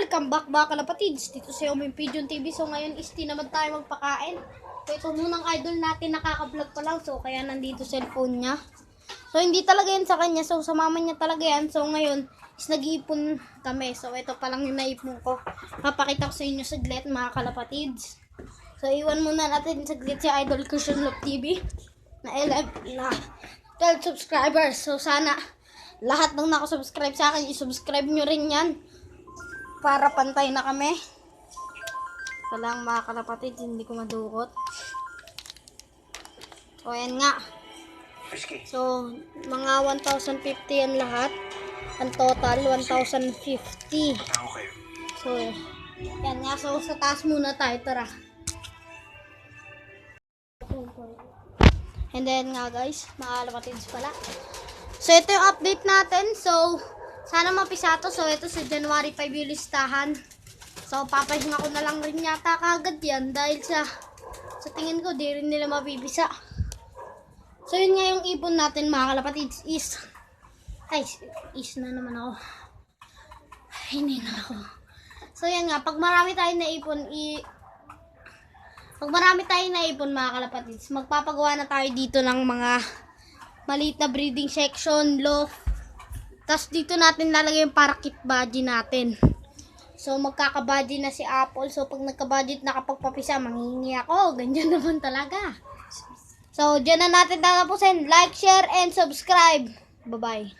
welcome back mga kalapatids. Dito sa Uming Pigeon TV. So ngayon is di naman tayo magpakain. So ito munang idol natin nakaka-vlog pa lang. So kaya nandito cellphone niya. So hindi talaga yan sa kanya. So sa mama niya talaga yan. So ngayon is nag-iipon kami. So ito pa lang yung naipon ko. Papakita ko sa inyo saglit mga kalapatids. So iwan muna natin saglit si Idol Christian Love TV. Na 11 na 12 subscribers. So sana lahat ng nakasubscribe sa akin, isubscribe nyo rin yan para pantay na kami. Lang mga kalapatid, hindi ko madukot. So, ayan nga. So, mga 1,050 yan lahat. Ang total, 1,050. So, yan nga. So, sa taas muna tayo. Tara. And then nga guys, mga kalapatids pala. So, ito yung update natin. So, sana mapisa to. So, ito sa January 5 yung listahan. So, papahinga ko na lang rin yata kagad yan dahil sa sa tingin ko, di rin nila mapipisa. So, yun nga yung ipon natin, mga kalapatids, is ay, is na naman ako. Hindi na ako. So, yan nga, pag marami tayong naipon, i pag marami tayong naipon, mga kalapatids, magpapagawa na tayo dito ng mga maliit na breeding section, loft. Tapos dito natin lalagay yung parakit budgie natin. So magkakabudget na si Apple. So pag nagka-budget na kapag papisa, manghingi ako. Ganyan naman talaga. So dyan na natin tatapusin. Like, share, and subscribe. Bye-bye.